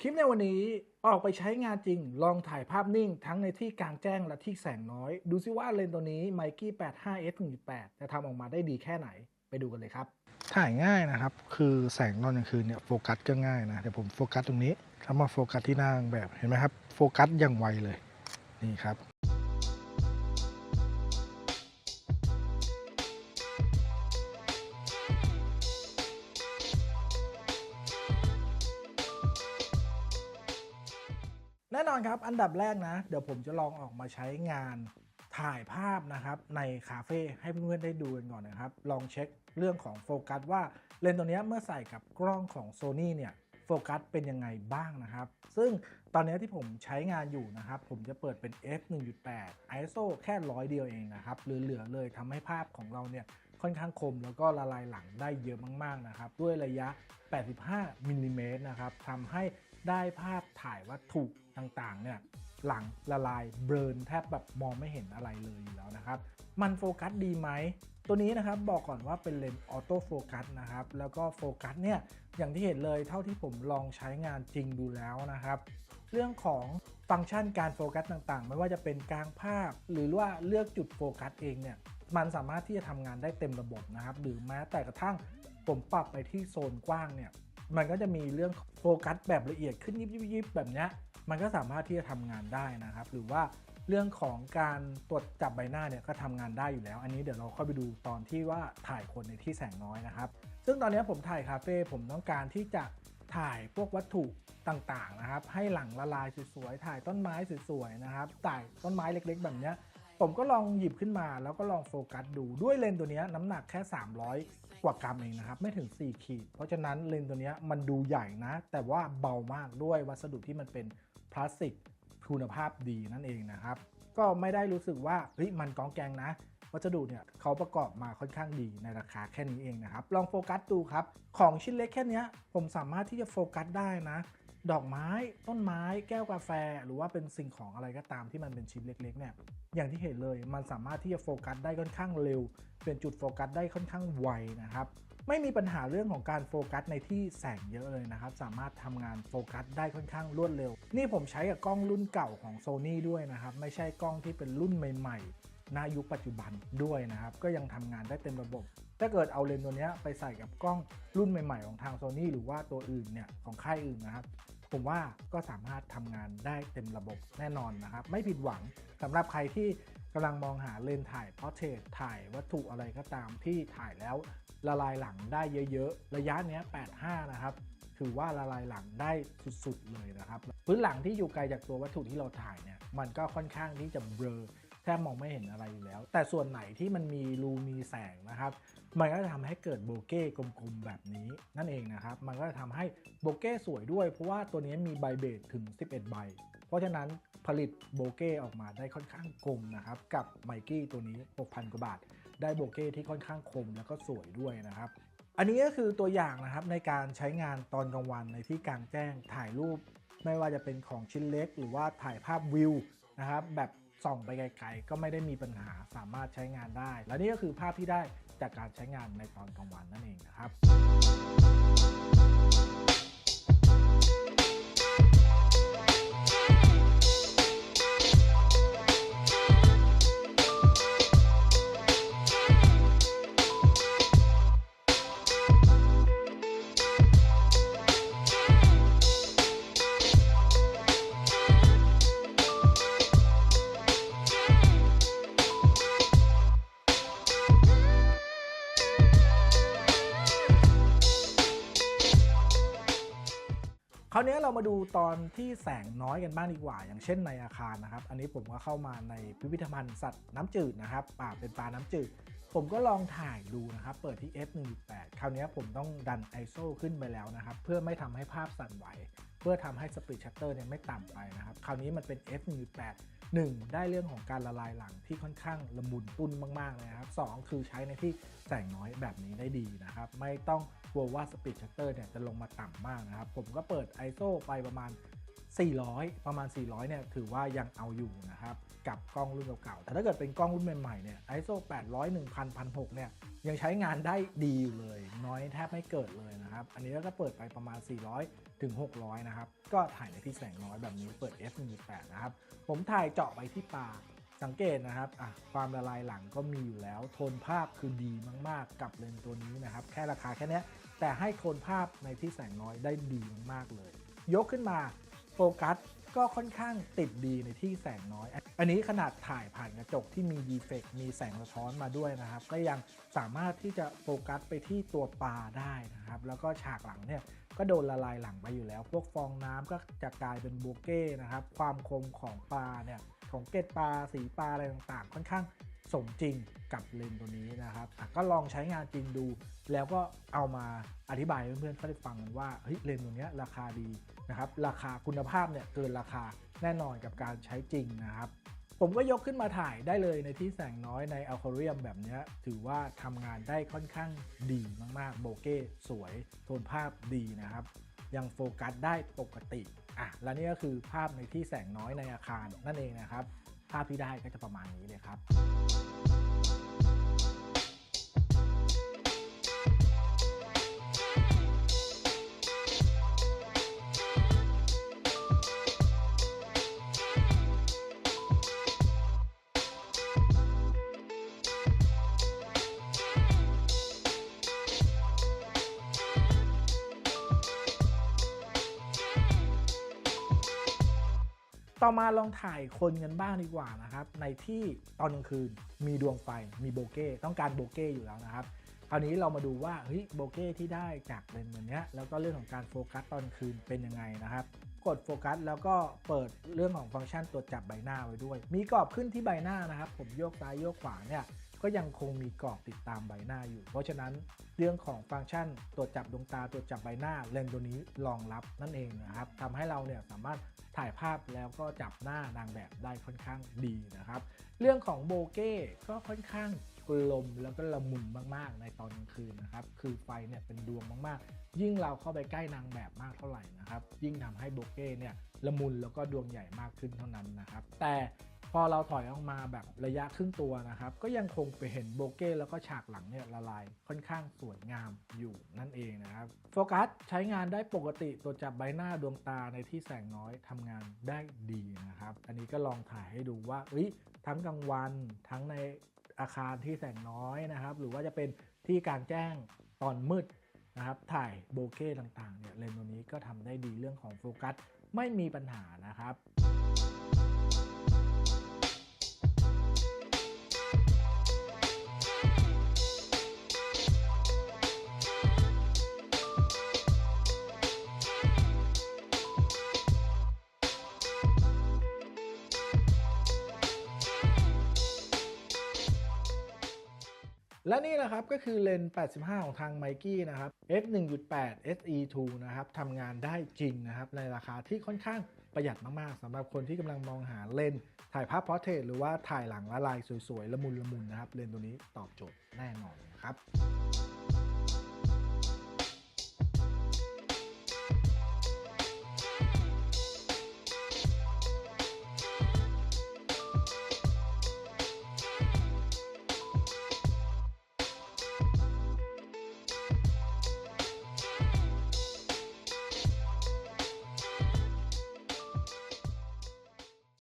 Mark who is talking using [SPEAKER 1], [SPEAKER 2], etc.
[SPEAKER 1] คลิปในวันนี้ออกไปใช้งานจริง ลองถ่ายภาพนิ่งทั้งในที่กลางแจ้งและที่แสงน้อย ดูซิว่าเลนส์ตัวนี้ m i k e y 85 f 1.8จะทำออกมาได้ดีแค่ไหน ไปดูกันเลยครับ ถ่ายง่ายนะครับ คือแสงตอนกลางคืนเนี่ยโฟกัสก็ง่ายนะ เดี๋ยวผมโฟกัสตรงนี้แล้วมาโฟกัสที่หน้านางแบบ เห็นไหมครับ โฟกัสอย่างไวเลย นี่ครับ อนครับอันดับแรกนะ เดี๋ยวผมจะลองออกมาใช้งานถ่ายภาพนะครับในคาเฟ่ให้เพื่อนๆได้ดูกันก่อนนะครับ ลองเช็คเรื่องของโฟกัสว่าเลนส์ตัวนี้เมื่อใส่กับกล้องของ Sony เนี่ยโฟกัสเป็นยังไงบ้างนะครับ ซึ่งตอนนี้ที่ผมใช้งานอยู่นะครับ ผมจะเปิดเป็น f 1.8 ISO แค่ร้อยเดียวเองนะครับ เหลือๆเลยทำให้ภาพของเราเนี่ยค่อนข้างคมแล้วก็ละลายหลังได้เยอะมากๆนะครับ ด้วยระยะ 85มิลลิเมตรนะครับทำให้ ได้ภาพถ่ายวัตถุต่างๆเนี่ยหลังละลายเบลนแทบแบบมองไม่เห็นอะไรเลยอยู่แล้วนะครับ มันโฟกัสดีไหม ตัวนี้นะครับบอกก่อนว่าเป็นเลนส์ออโต้โฟกัสนะครับ แล้วก็โฟกัสเนี่ยอย่างที่เห็นเลยเท่าที่ผมลองใช้งานจริงดูแล้วนะครับ เรื่องของฟังก์ชันการโฟกัสต่างๆ ไม่ว่าจะเป็นกลางภาพ หรือว่าเลือกจุดโฟกัสเองเนี่ยมันสามารถที่จะทำงานได้เต็มระบบนะครับ หรือแม้แต่กระทั่งผมปรับไปที่โซนกว้างเนี่ย มันก็จะมีเรื่องโฟกัสแบบละเอียดขึ้นยิบยิบยิบแบบเนี้ยมันก็สามารถที่จะทำงานได้นะครับ หรือว่าเรื่องของการตรวจจับใบหน้าเนี่ยก็ทำงานได้อยู่แล้ว อันนี้เดี๋ยวเราค่อยไปดูตอนที่ว่าถ่ายคนในที่แสงน้อยนะครับ ซึ่งตอนนี้ผมถ่ายคาเฟ่ผมต้องการที่จะถ่ายพวกวัตถุต่างๆนะครับ ให้หลังละลายสวยๆถ่ายต้นไม้สวยๆนะครับถ่ายต้นไม้เล็กๆ แบบเนี้ย ผมก็ลองหยิบขึ้นมาแล้วก็ลองโฟกัสดูด้วยเลนส์ตัวนี้น้ำหนักแค่ 300 กว่ากรัมเองนะครับ ไม่ถึง 4 ขีด เพราะฉะนั้นเลนส์ตัวนี้มันดูใหญ่นะ แต่ว่าเบามากด้วยวัสดุที่มันเป็นพลาสติกคุณภาพดีนั่นเองนะครับ ก็ไม่ได้รู้สึกว่าเฮ้ยมันกองแกงนะ วัสดุเนี่ยเขาประกอบมาค่อนข้างดีในราคาแค่นี้เองนะครับ ลองโฟกัสดูครับ ของชิ้นเล็กแค่นี้ผมสามารถที่จะโฟกัสได้นะ ดอกไม้ต้นไม้แก้วกาแฟ หรือว่าเป็นสิ่งของอะไรก็ตามที่มันเป็นชิ้นเล็กๆเนี่ยอย่างที่เห็นเลยมันสามารถที่จะโฟกัสได้ค่อนข้างเร็ว เปลี่ยนจุดโฟกัสได้ค่อนข้างไวนะครับไม่มีปัญหาเรื่องของการโฟกัสในที่แสงเยอะเลยนะครับ สามารถทำงานโฟกัสได้ค่อนข้างรวดเร็ว นี่ผมใช้กับกล้องรุ่นเก่าของ Sony ด้วยนะครับ ไม่ใช่กล้องที่เป็นรุ่นใหม่ ๆ ณยุคปัจจุบันด้วยนะครับ ก็ยังทำงานได้เต็มระบบ ถ้าเกิดเอาเลนส์ตัวนี้ไปใส่กับกล้องรุ่นใหม่ ๆ ของทาง Sony หรือว่าตัวอื่นเนี่ยของค่ายอื่นนะครับ ผมว่าก็สามารถทำงานได้เต็มระบบแน่นอนนะครับ ไม่ผิดหวังสำหรับใครที่กำลังมองหาเลนส์ถ่ายพอร์เทรตถ่ายวัตถุอะไรก็ตามที่ถ่ายแล้วละลายหลังได้เยอะๆ ระยะเนี้ย85 นะครับ ถือว่าละลายหลังได้สุดๆเลยนะครับ พื้นหลังที่อยู่ไกลจากตัววัตถุที่เราถ่ายเนี่ย มันก็ค่อนข้างที่จะเบลอ ทบมองไม่เห็นอะไรอยู่แล้ว แต่ส่วนไหนที่มันมีรูมีแสงนะครับ มันก็จะทำให้เกิดโบเก้กลมๆแบบนี้นั่นเองนะครับ มันก็จะทำให้โบเก้สวยด้วย เพราะว่าตัวนี้มีใบเบสถึง 11 ใบ เพราะฉะนั้นผลิตโบเก้ออกมาได้ค่อนข้างกลมนะครับ กับไมกี้ตัวนี้ 6,000 กว่าบาท ได้โบเก้ที่ค่อนข้างคมแล้วก็สวยด้วยนะครับอันนี้ก็คือตัวอย่างนะครับในการใช้งานตอนกลางวันในที่กลางแจ้งถ่ายรูป ไม่ว่าจะเป็นของชิ้นเล็ก หรือว่าถ่ายภาพวิวนะครับแบบ ส่องไปไกลๆก็ไม่ได้มีปัญหาสามารถใช้งานได้ และนี่ก็คือภาพที่ได้จากการใช้งานในตอนกลางวันนั่นเองนะครับาวนี้เรามาดูตอนที่แสงน้อยกันบ้างดีกว่า อย่างเช่นในอาคารนะครับ อันนี้ผมก็เข้ามาในพิพิธภัณฑ์สัตว์น้ำจืดนะครับป่าเป็นปลาน้ำจืด ผมก็ลองถ่ายดูนะครับ เปิดที่ f1.8 คราวนี้ผมต้องดัน ISO ขึ้นไปแล้วนะครับ เพื่อไม่ทำให้ภาพสั่นไหว เพื่อทำให้สปีดชัตเตอร์เนี่ยไม่ต่ำไปนะครับ คราวนี้มันเป็น f1.8 1 ได้เรื่องของการละลายหลังที่ค่อนข้างละมุนตุ้นมากๆเลยครับ 2 คือใช้ในที่แสงน้อยแบบนี้ได้ดีนะครับ ไม่ต้อง กลัวว่าสปีดชัตเตอร์เนี่ยจะลงมาต่ำมากนะครับ ผมก็เปิด ISO ไปประมาณ 400 ประมาณ 400 เนี่ยถือว่ายังเอาอยู่นะครับ กับกล้องรุ่นเก่าๆ แต่ถ้าเกิดเป็นกล้องรุ่นใหม่ๆ เนี่ย ISO 800 1000 1006 เนี่ยยังใช้งานได้ดีอยู่เลย น้อยแทบไม่เกิดเลยนะครับ อันนี้ก็เปิดไปประมาณ 400 ถึง 600 นะครับ ก็ถ่ายในที่แสงน้อยแบบนี้เปิด f1.8 นะครับ ผมถ่ายเจาะไปที่ปลา สังเกตนะครับความละลายหลังก็มีอยู่แล้ว โทนภาพคือดีมากๆ กับเลนส์ตัวนี้นะครับ แค่ราคาแค่เนี้ยแต่ให้โทนภาพในที่แสงน้อยได้ดีมากๆเลย ยกขึ้นมาโฟกัสก็ค่อนข้างติดดีในที่แสงน้อย อันนี้ขนาดถ่ายผ่านกระจกที่มีดีเฟกมีแสงสะท้อนมาด้วยนะครับ ก็ยังสามารถที่จะโฟกัสไปที่ตัวปลาได้นะครับ แล้วก็ฉากหลังเนี่ยก็โดนละลายหลังไปอยู่แล้ว พวกฟองน้ำก็จะกลายเป็นโบเก้นะครับ ความคมของปลาเนี่ย ของเกล็ดปลาสีปลาอะไรต่างๆ ค่อนข้างสมจริงกับเลนตัวนี้นะครับก็ลองใช้งานจริงดู แล้วก็เอามาอธิบายให้เพื่อนๆเขาได้ฟังกันว่าเฮ้ยเลนตัวนี้ราคาดีนะครับราคาคุณภาพเนี่ยเกินราคาแน่นอนกับการใช้จริงนะครับผมก็ยกขึ้นมาถ่ายได้เลยในที่แสงน้อยในอัลคอเรียมแบบนี้ถือว่าทำงานได้ค่อนข้างดีมากๆ โบเก้สวย โทนภาพดีนะครับ ยังโฟกัสได้ปกติ อะและนี่ก็คือภาพในที่แสงน้อยในอาคารนั่นเองนะครับ ภาพที่ได้ก็จะประมาณนี้เลยครับ ต่อมาลองถ่ายคนกันบ้างดีกว่านะครับ ในที่ตอนกลางคืนมีดวงไฟมีโบเก้ต้องการโบเก้อยู่แล้วนะครับคราวนี้เรามาดูว่าเฮ้ยโบเก้ที่ได้จากเลนส์ตัวเนี้ยแล้วก็เรื่องของการโฟกัสตอนคืนเป็นยังไงนะครับ กดโฟกัสแล้วก็เปิดเรื่องของฟังก์ชันตรวจจับใบหน้าไว้ด้วย มีกรอบขึ้นที่ใบหน้านะครับ ผมโยกซ้ายโยกขวาเนี่ย ก็ยังคงมีกรอบติดตามใบหน้าอยู่ เพราะฉะนั้นเรื่องของฟังก์ชันตรวจจับดวงตาตรวจจับใบหน้าเลนส์ตัวนี้รองรับนั่นเองนะครับทำให้เราเนี่ยสามารถถ่ายภาพแล้วก็จับหน้านางแบบได้ค่อนข้างดีนะครับ เรื่องของโบเก้ก็ค่อนข้างกลมแล้วก็ละมุนมากๆ ในตอนกลางคืนนะครับ คือไฟเนี่ยเป็นดวงมากๆ ยิ่งเราเข้าไปใกล้นางแบบมากเท่าไหร่นะครับ ยิ่งทำให้โบเก้เนี่ยละมุนแล้วก็ดวงใหญ่มากขึ้นเท่านั้นนะครับ แต่ พอเราถอยออกมาแบบระยะครึ่งตัวนะครับ ก็ยังคงไปเห็นโบเก้แล้วก็ฉากหลังเนี่ยละลายค่อนข้างสวยงามอยู่นั่นเองนะครับโฟกัสใช้งานได้ปกติตรวจจับใบหน้าดวงตาในที่แสงน้อยทำงานได้ดีนะครับ อันนี้ก็ลองถ่ายให้ดูว่าเอ้ยทั้งกลางวันทั้งในอาคารที่แสงน้อยนะครับ หรือว่าจะเป็นที่กลางแจ้งตอนมืดนะครับ ถ่ายโบเก้ต่างๆเนี่ยเลนส์ตัวนี้ก็ทำได้ดีเรื่องของโฟกัสไม่มีปัญหานะครับ และนี่แหละครับก็คือเลนส์85 ของทางไมกี้นะครับ f 1.8 se2 นะครับทำงานได้จริงนะครับในราคาที่ค่อนข้างประหยัดมากๆสำหรับคนที่กำลังมองหาเลนส์ถ่ายภาพพอร์เทรตหรือว่าถ่ายหลังละลายสวยๆ ละมุนละมุนนะครับเลนส์ตัวนี้ตอบโจทย์แน่นอนนะครับ